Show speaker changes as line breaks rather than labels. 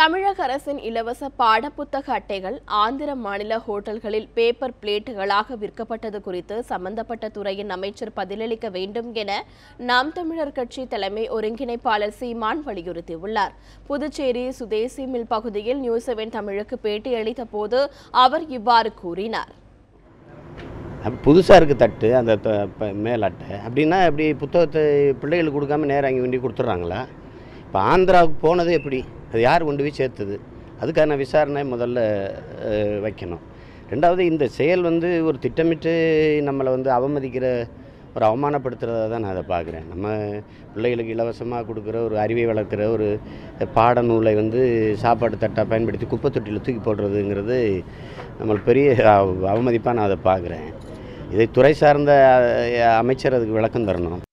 தமிழக அரசின் இலவச பாடப்புத்தக அட்டைகள் ஆந்திர மாநில ஹோட்டல்களில் பேப்பர் பிளேட்டுகளாக விற்கப்பட்டது குறித்து சம்பந்தப்பட்ட துறையின் அமைச்சர் பதிலளிக்க வேண்டும் என நாம் தமிழர் கட்சி தலைமை ஒருங்கிணைப்பாளர் சீமான் வலியுறுத்தியுள்ளார். புதுச்சேரி சுதேசி மில் பகுதியில் நியூஸ் செவன் தமிழுக்கு பேட்டியளித்த போது அவர் இவ்வாறு கூறினார்.
புதுசாக இருக்குது தட்டு அந்த த- மேல் அட்டை. அப்படின்னா இப்படி புத்தகத்தை பிள்ளைகளுக்கு கொடுக்காம நேரம் அங்கே வேண்டி கொடுத்துட்றாங்களா? இப்போ ஆந்திராவுக்கு போனது எப்படி? அது யார் கொண்டு போய் சேர்த்தது? அதுக்கான விசாரணை முதல்ல வைக்கணும். ரெண்டாவது இந்த செயல் வந்து ஒரு திட்டமிட்டு நம்மளை வந்து அவமதிக்கிற ஒரு அவமானப்படுத்துகிறதா தான் நான் அதை பார்க்குறேன். நம்ம பிள்ளைகளுக்கு இலவசமாக கொடுக்குற ஒரு அறிவை வளர்க்குற ஒரு பாடநூலை வந்து சாப்பாடு தட்டாக பயன்படுத்தி குப்பை தொட்டியில் தூக்கி போடுறதுங்கிறது நம்மளுக்கு பெரிய அவ- நான் அதை பார்க்குறேன். இதை துறை சார்ந்த அமைச்சர் அதுக்கு விளக்கம் தரணும்.